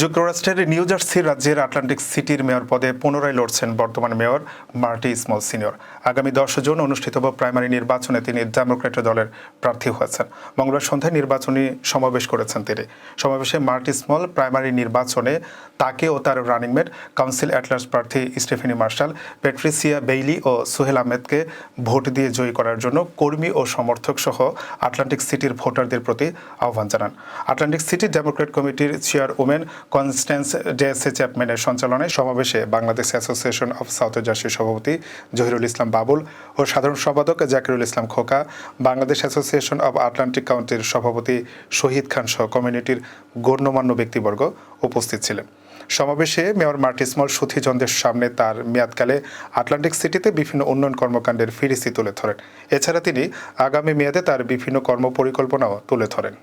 যুক্তরাষ্ট্রের New Jersey রাজ্যের Atlantic সিটির মেয়র পদে পুনরায় লড়ছেন বর্তমান মেয়র মার্টি স্মল সিনিয়র। আগামী দশ জুন অনুষ্ঠিতব্য প্রাইমারি নির্বাচনে তিনি ডেমোক্রেট দলের প্রার্থী হয়েছেন। মঙ্গলবার সন্ধ্যায় নির্বাচনী সমাবেশ করেছেন তিনি। সমাবেশে মার্টি স্মল প্রাইমারি নির্বাচনে তাকে ও তার running mate council at large প্রার্থী স্টেফেনি মার্শাল, পেট্রিসিয়া বেইলি ও সোহেল আহমেদকে ভোট দিয়ে জয়ী করার জন্য কর্মী ও সমর্থক সহ আটলান্টিক সিটির ভোটারদের প্রতি আহ্বান জানান। আটলান্টিক সিটি ডেমোক্রেট কমিটির চেয়ারওম্যান কনস্ট্যান্স ডেসে চ্যাপম্যানের সঞ্চালনায় সমাবেশে বাংলাদেশ অ্যাসোসিয়েশন অফ সাউথ জার্সির সভাপতি জহিরুল ইসলাম বাবুল ও সাধারণ সম্পাদক জাকিরুল ইসলাম খোকা, বাংলাদেশ অ্যাসোসিয়েশন অব আটলান্টিক কাউন্টির সভাপতি শহীদ খান সহ কমিউনিটির গণ্যমান্য ব্যক্তিবর্গ উপস্থিত ছিলেন। সমাবেশে মেয়র মার্টিসমল সুথিজনদের সামনে তার মেয়াদকালে আটলান্টিক সিটিতে বিভিন্ন উন্নয়ন কর্মকাণ্ডের ফিরিস্তি তুলে ধরেন। এছাড়া তিনি আগামী মেয়াদে তার বিভিন্ন কর্মপরিকল্পনাও তুলে ধরেন।